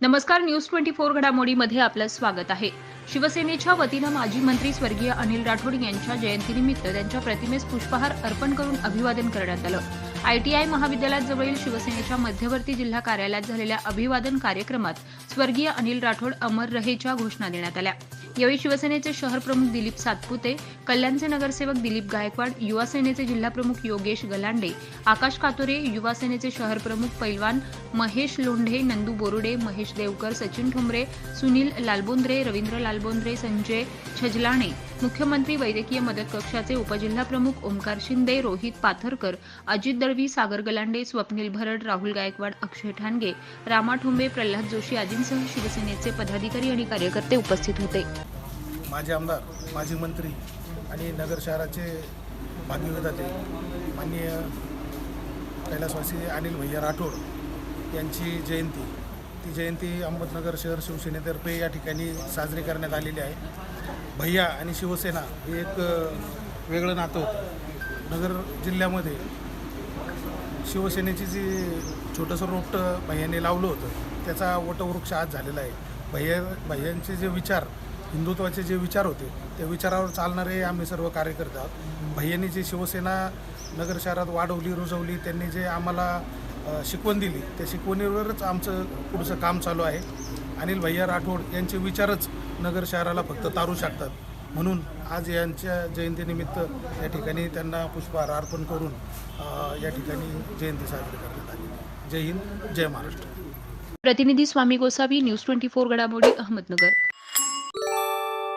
नमस्कार news twenty four घडामोडीमध्ये आपलं स्वागत आहे. शिवसेनेच्या वतीनं माजी मंत्री स्वर्गीय अनिल राठोड यांच्या जयंतीनिमित्त त्यांच्या प्रतिमेस पुष्पहार अर्पण करून अभिवादन करण्यात आलं. आयटीआय महाविद्यालयात जवळील शिवसेनेच्या मध्यवर्ती जिल्हा कार्यालयात झालेल्या अभिवादन कार्यक्रमात स्वर्गीय अनिल राठोड अमर रहेच्या घोषणा देण्यात आल्या. यावेळी शिवसेनेचे शहर प्रमुख दिलीप सातपुते कल्याणचे नगरसेवक दिलीप गायकवाड युवा सेनेचे जिल्हाप्रमुख योगेश गलांडे आकाश कातोरे युवा सेनेचे शहर प्रमुख पैलवान महेश लोंढे नंदू बोरुडे महेश देवकर सचिन ठोंबरे सुनील लालबोंद्रे रवींद्र लालबोंद्रे संजय छजलाणे मुख्यमंत्री वैद्यकीय मदत कक्षाचे उपजिल्हाप्रमुख ओमकार शिंदे रोहित पाथरकर अजित दळवी सागर गलांडे स्वप्नील भरड राहुल गायकवाड अक्षय ठाणगे रामा ठोंबे प्रल्हाद जोशी आदींसह शिवसेनेचे पदाधिकारी आणि कार्यकर्ते उपस्थित होते. माजी आमदार माजी मंत्री आणि नगर शहराचे भाग्यविधाते माननीय कैलासवासी अनिल भैया राठोड यांची जयंती. ती जयंती अहमदनगर शहर शिवसेनेतर्फे या ठिकाणी साजरी करण्यात आलेली आहे. भैया आणि शिवसेना हे एक वेगळं नातं होतं. नगर जिल्ह्यामध्ये शिवसेनेची जी छोटंसं रोपटं भैयाने लावलं होतं त्याचा वटवृक्ष आज झालेला आहे. भैया भैयांचे जे विचार हिंदुत्वाचे जे विचार होते त्या विचारावर चालणारे आम्ही सर्व कार्यकर्ते आहोत. भैयांनी जी शिवसेना नगर शहरात वाढवली रुजवली त्यांनी जे आम्हाला शिकवण दिली त्या शिकवणीवरच आमचं पुढचं काम चालू आहे. अनिल भैया राठोड यांचे विचारच नगर शहराला फक्त तारू शकतात. म्हणून आज यांच्या जयंतीनिमित्त या ठिकाणी त्यांना पुष्पहार अर्पण करून या ठिकाणी जयंती साजरी करण्यात आली. जय हिंद जय महाराष्ट्र. प्रतिनिधी Swami Gosavi news twenty four घडामोडी अहमदनगर.